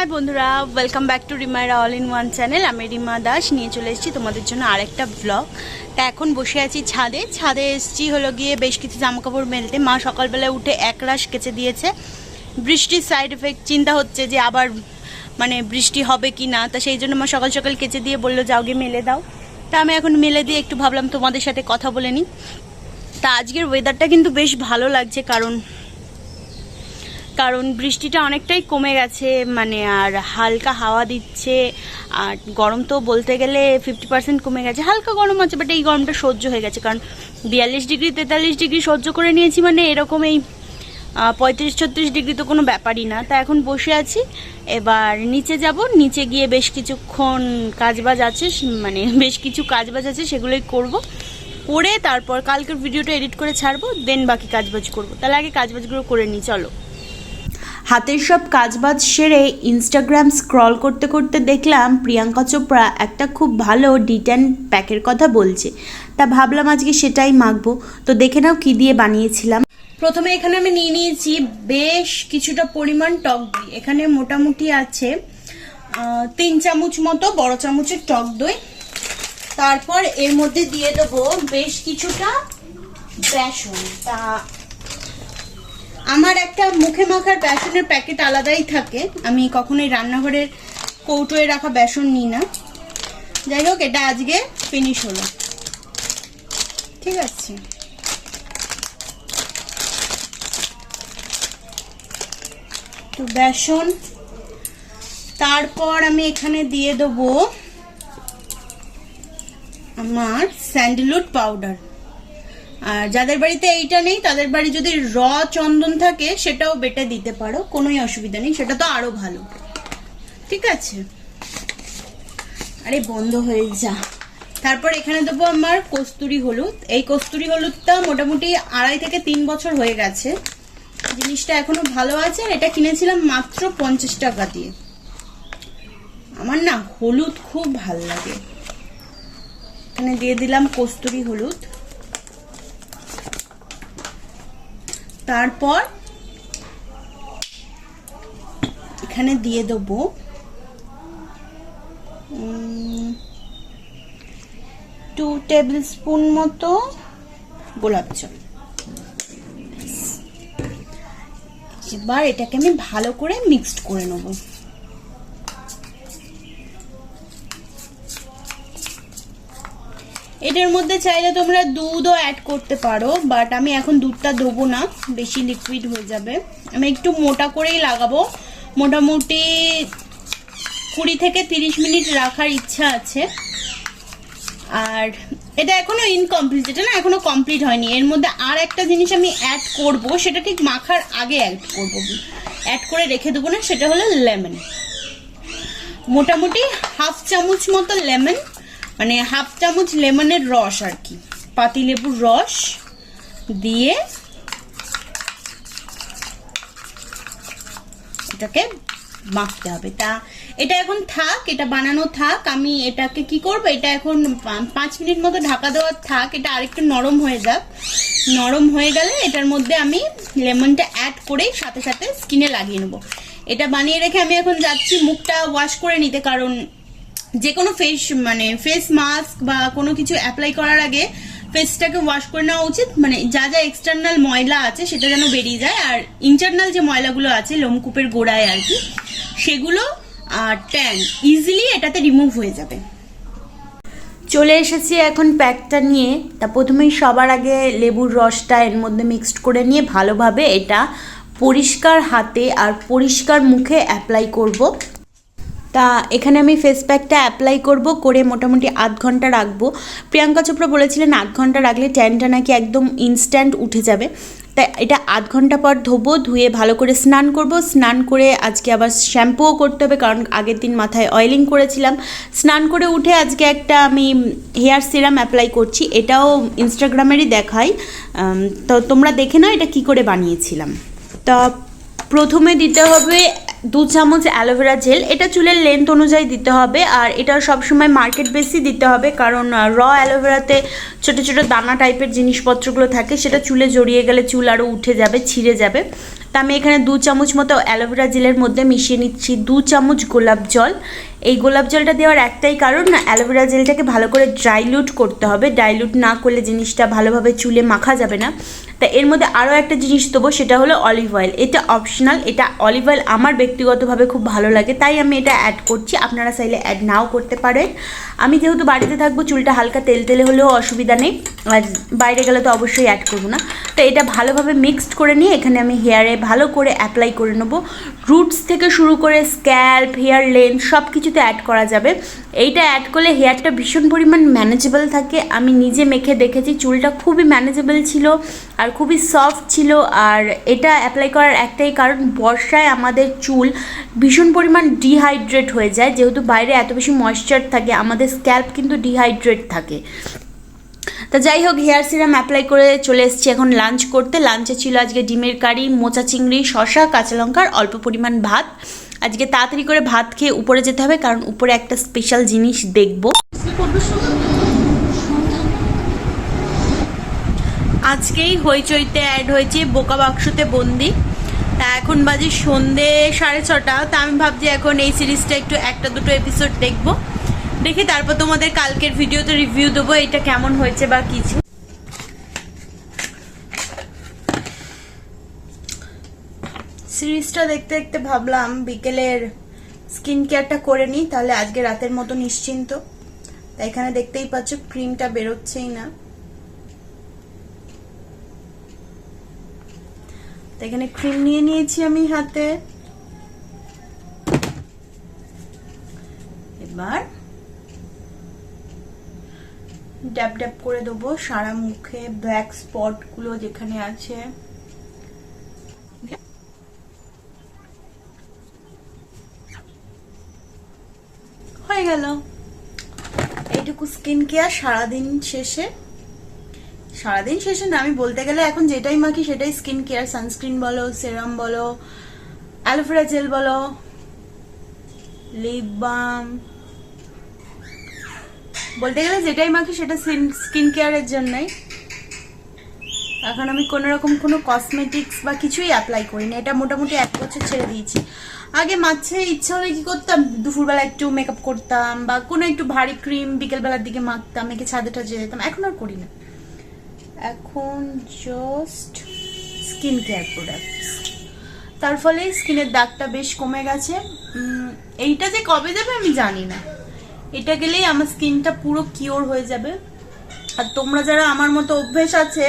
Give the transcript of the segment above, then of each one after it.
High বন্ধুরা welcome back to রিমাইরা all in one channel আমি রিমা দাস, নিয়ে চলে এসেছি তোমাদের জন্য আরেকটা ব্লগ তা এখন বসে আছি ছাদে। ছাদে এসেছি হলো গিয়ে বেশ কিছু জামাকাপড় মেলতে। মা সকালবেলায় উঠে এক রাশ কেচে দিয়েছে। বৃষ্টির সাইড এফেক্ট চিন্তা হচ্ছে যে আবার মানে বৃষ্টি হবে কি না। তা সেই জন্য মা সকাল সকাল কেচে দিয়ে বলল, যাও গিয়ে মেলে দাও। তা আমি এখন মেলে দিয়ে একটু ভাবলাম তোমাদের সাথে কথা বলে নিই। তা আজকের ওয়েদারটা কিন্তু বেশ ভালো লাগছে কারণ কারণ বৃষ্টিটা অনেকটাই কমে গেছে মানে আর হালকা হাওয়া দিচ্ছে, আর গরম তো বলতে গেলে ফিফটি পার্সেন্ট কমে গেছে। হালকা গরম আছে বাট এই গরমটা সহ্য হয়ে গেছে, কারণ বিয়াল্লিশ ডিগ্রি, তেতাল্লিশ ডিগ্রি সহ্য করে নিয়েছি মানে এরকম এই পঁয়ত্রিশ, ছত্রিশ ডিগ্রি তো কোনো ব্যাপারই না। তা এখন বসে আছি, এবার নিচে যাব, নিচে গিয়ে বেশ কিছুক্ষণ কাজবাজ আছে মানে বেশ কিছু কাজবাজ আছে, সেগুলোই করব। করে তারপর কালকের ভিডিওটা এডিট করে ছাড়বো, দেন বাকি কাজবাজ করব। তাহলে আগে কাজবাজগুলো করে নিই, চলো। হাতের সব কাজবাজ সেরে ইনস্টাগ্রাম স্ক্রল করতে করতে দেখলাম প্রিয়াঙ্কা চোপড়া একটা খুব ভালো ডিটেন প্যাকের কথা বলছে। তা ভাবলাম আজকে সেটাই মাখবো। তো দেখে নাও কি দিয়ে বানিয়েছিলাম। প্রথমে এখানে আমি নিয়ে নিয়েছি বেশ কিছুটা পরিমাণ টক দই। এখানে মোটামুটি আছে তিন চামচ মতো বড় চামচের টক দই। তারপর এর মধ্যে দিয়ে দেবো বেশ কিছুটা বেসন। তা আমার একটা মুখে মাখার বেসনের প্যাকেট আলাদাই থাকে। আমি কখনোই রান্নাঘরের কৌটোয় রাখা বেসন নিই না। যাই হোক, এটা আজকে ফিনিশ হলো। ঠিক আছে। তো বেসন, তারপর আমি এখানে দিয়ে দেবো আমার স্যান্ডেলউড পাউডার। আর যাদের বাড়িতে এইটা নেই, তাদের বাড়ি যদি র চন্দন থাকে, সেটাও বেটে দিতে পারো, কোনোই অসুবিধা নেই, সেটা তো আরও ভালো। ঠিক আছে? আরে, বন্ধ হয়ে যা। তারপর এখানে দেবো আমার কস্তুরি হলুদ। এই কস্তুরি হলুদটা মোটামুটি আড়াই থেকে তিন বছর হয়ে গেছে। জিনিসটা এখনও ভালো আছে, আর এটা কিনেছিলাম মাত্র পঞ্চাশ টাকা দিয়ে। আমার না হলুদ খুব ভালো লাগে। এখানে দিয়ে দিলাম কস্তুরি হলুদ। তারপর এখানে দিয়ে দেবো টু টেবিল স্পুন মতো গোলাপ জল। এবার এটাকে আমি ভালো করে মিক্সড করে নেব। এটার মধ্যে চাইলে তোমরা দুধও অ্যাড করতে পারো বাট আমি এখন দুধটা দেবো না, বেশি লিকুইড হয়ে যাবে। আমি একটু মোটা করেই লাগাবো। মোটামুটি কুড়ি থেকে তিরিশ মিনিট রাখার ইচ্ছা আছে। আর এটা এখনও ইনকমপ্লিট এটা না এখনও কমপ্লিট হয়নি। এর মধ্যে আর একটা জিনিস আমি অ্যাড করব, সেটা ঠিক মাখার আগে অ্যাড করব। অ্যাড করে রেখে দেবো না, সেটা হলো লেমন মোটামুটি হাফ চামচ মতো লেমন মানে হাফ চামচ লেমনের রস আর কি। পাতিলেবুর রস দিয়ে এটাকে মাখতে হবে। তা এটা এখন থাক, এটা বানানো থাক। আমি এটাকে কি করব? এটা এখন পাঁচ মিনিট মতো ঢাকা দেওয়ার থাক। এটা আরেকটু নরম হয়ে যাক। নরম হয়ে গেলে এটার মধ্যে আমি লেমনটা অ্যাড করে সাথে সাথে স্কিনে লাগিয়ে নেব। এটা বানিয়ে রেখে আমি এখন যাচ্ছি, মুখটা ওয়াশ করে নিতে, কারণ যে কোনো ফেস মানে ফেস মাস্ক বা কোনো কিছু অ্যাপ্লাই করার আগে ফেসটাকে ওয়াশ করে নেওয়া উচিত। মানে যা যা এক্সটার্নাল ময়লা আছে সেটা যেন বেরিয়ে যায়। আর ইন্টারনাল যে ময়লাগুলো আছে, লোমকূপের গোড়ায় আর কি, সেগুলো আর ট্যান ইজিলি এটাতে রিমুভ হয়ে যাবে। চলে এসেছি এখন প্যাকটা নিয়ে। তা প্রথমেই সবার আগে লেবুর রসটা এর মধ্যে মিক্সড করে নিয়ে ভালোভাবে এটা পরিষ্কার হাতে আর পরিষ্কার মুখে অ্যাপ্লাই করব। তা এখানে আমি ফেস প্যাকটা অ্যাপ্লাই করব, করে মোটামুটি আধ ঘণ্টা রাখব। প্রিয়াঙ্কা চোপড়া বলেছিলেন, আধ ঘণ্টা রাখলে ট্যানটা নাকি একদম ইনস্ট্যান্ট উঠে যাবে। তাই এটা আধ ঘণ্টা পর ধোবো, ধুয়ে ভালো করে স্নান করব। স্নান করে আজকে আবার শ্যাম্পুও করতে হবে, কারণ আগের দিন মাথায় অয়েলিং করেছিলাম। স্নান করে উঠে আজকে একটা আমি হেয়ার সিরাম অ্যাপ্লাই করছি, এটাও ইনস্টাগ্রামেরই দেখাই। তো তোমরা দেখে নাও এটা কি করে বানিয়েছিলাম। তা প্রথমে দিতে হবে দু চামচ অ্যালোভেরা জেল, এটা চুলের লেন্থ অনুযায়ী দিতে হবে আর এটা সবসময় মার্কেট বেশি দিতে হবে কারণ র অ্যালোভেরাতে ছোটো ছোটো দানা টাইপের জিনিসপত্রগুলো থাকে, সেটা চুলে জড়িয়ে গেলে চুল আরও উঠে যাবে, ছিঁড়ে যাবে। তা আমি এখানে দু চামচ মতো অ্যালোভেরা জেলের মধ্যে মিশিয়ে নিচ্ছি, দু চামচ গোলাপ জল। এই গোলাপ জলটা দেওয়ার একটাই কারণ, না অ্যালোভেরা জেলটাকে ভালো করে ড্রাইলুট করতে হবে। ডাইলুট না করলে জিনিসটা ভালোভাবে চুলে মাখা যাবে না। তা এর মধ্যে আরও একটা জিনিস দেবো, সেটা হলো অলিভ অয়েল এটা অপশনাল এটা অলিভ অয়েল আমার ব্যক্তিগতভাবে খুব ভালো লাগে, তাই আমি এটা অ্যাড করছি। আপনারা চাইলে অ্যাড নাও করতে পারেন। আমি যেহেতু বাড়িতে থাকব, চুলটা হালকা তেল তেলে হলেও অসুবিধা নেই। আর বাইরে গেলে তো অবশ্যই অ্যাড করব না। তো এটা ভালোভাবে মিক্সড করে নিয়ে এখানে আমি হেয়ারে ভালো করে অ্যাপ্লাই করে নেব। রুটস থেকে শুরু করে স্ক্যাল্প হেয়ার লেন্থ সব কিছুতে অ্যাড করা যাবে। এইটা অ্যাড করলে হেয়ারটা ভীষণ পরিমাণ ম্যানেজেবল থাকে। আমি নিজে মেখে দেখেছি, চুলটা খুবই ম্যানেজেবল ছিল আর খুবই সফট ছিল আর এটা অ্যাপ্লাই করার একটাই কারণ, বর্ষায় আমাদের চুল ভীষণ পরিমাণ ডিহাইড্রেট হয়ে যায়। যেহেতু বাইরে এত বেশি ময়েশ্চার থাকে, আমাদের স্ক্যাল্প কিন্তু ডিহাইড্রেট থাকে। তা যাই হোক হেয়ার সিরাম অ্যাপ্লাই করে চলে এসেছি এখন লাঞ্চ করতে। লাঞ্চে ছিল আজকে ডিমের কারি, মোচা চিংড়ি শশা কাঁচা লঙ্কার অল্প পরিমাণ ভাত। আজকে তাড়াতাড়ি করে ভাত খেয়ে উপরে যেতে হবে, কারণ উপরে একটা স্পেশাল জিনিস দেখব। আজকেই হইচইতে অ্যাড হয়েছে বোকা বাক্সতে বন্দি। তা এখন বাজে সন্ধে সাড়ে ছটা, তা আমি ভাবছি এখন এই সিরিজটা একটু একটা দুটো এপিসোড দেখব। দেখে তারপর তোমাদের কালকের ভিডিওতে রিভিউ দেবো এটা কেমন হয়েছে বা কিছু। সিরিজটা দেখতে দেখতে ভাবলাম বিকেলের স্কিন কেয়ারটা করে নিই, তাহলে আজকে রাতের মতো নিশ্চিন্ত। তাই এখানে দেখতেই পাচ্ছ ক্রিমটা বেরোচ্ছেই না। এখানে ক্রিম নিয়ে নিয়েছি আমি হাতে। এবার ড্যাব ড্যাপ করে দেবো সারা মুখে ব্ল্যাক স্পটগুলো যেখানে আছে। হয়ে গেল। এইটুকু স্কিন কেয়ার সারাদিন শেষে। সারাদিন শেষে না, আমি বলতে গেলে এখন যেটাই মাখি সেটাই স্কিন কেয়ার সানস্ক্রিন বলো সেরাম বলো অ্যালোভেরা জেল বলো লিপ বাম বলতে গেলে যেটাই মাখি সেটা স্কিন কেয়ারের জন্যই। এখন আমি কোনো রকম কোনো কসমেটিক্স বা কিছুই অ্যাপ্লাই করিনি। এটা মোটামুটি এক বছর ছেড়ে দিয়েছি। আগে মাছে ইচ্ছা হলে কি করতাম? দুপুরবেলা একটু মেকআপ করতাম বা কোনো একটু ভারী ক্রিম বিকেলবেলার দিকে মাখতাম, মেখে ছাদে টাজে যেতাম। এখন আর করি না। এখন জাস্ট স্কিন কেয়ার প্রোডাক্টস তার ফলে স্কিনের দাগটা বেশ কমে গেছে। এইটা যে কবে যাবে আমি জানি না। এটা গেলেই আমার স্কিনটা পুরো কিওর হয়ে যাবে। আর তোমরা যারা আমার মতো অভ্যেস আছে,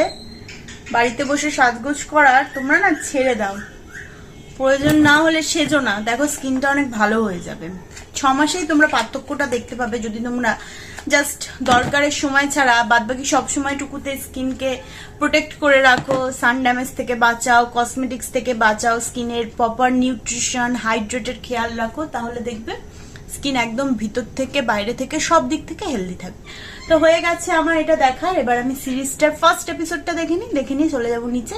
বাড়িতে বসে সাজগোজ করার, তোমরা না ছেড়ে দাও। প্রয়োজন না হলে সেজো না। দেখো, স্কিনটা অনেক ভালো হয়ে যাবে। ছ মাসেই তোমরা পার্থক্যটা দেখতে পাবে। যদি তোমরা জাস্ট দরকারের সময় ছাড়া, বাদবাকি সব সময়টুকুতে স্কিনকে প্রোটেক্ট করে রাখো সান ড্যামেজ থেকে বাঁচাও কসমেটিক্স থেকে বাঁচাও, স্কিনের প্রপার নিউট্রিশন হাইড্রেটেড খেয়াল রাখো, তাহলে দেখবে স্কিন একদম ভিতর থেকে, বাইরে থেকে, সব দিক থেকে হেলদি থাকবে। তো হয়ে গেছে আমার এটা দেখার এবার আমি সিরিজটার ফার্স্ট এপিসোডটা দেখে নিই, দেখে নিয়ে চলে যাব নিচে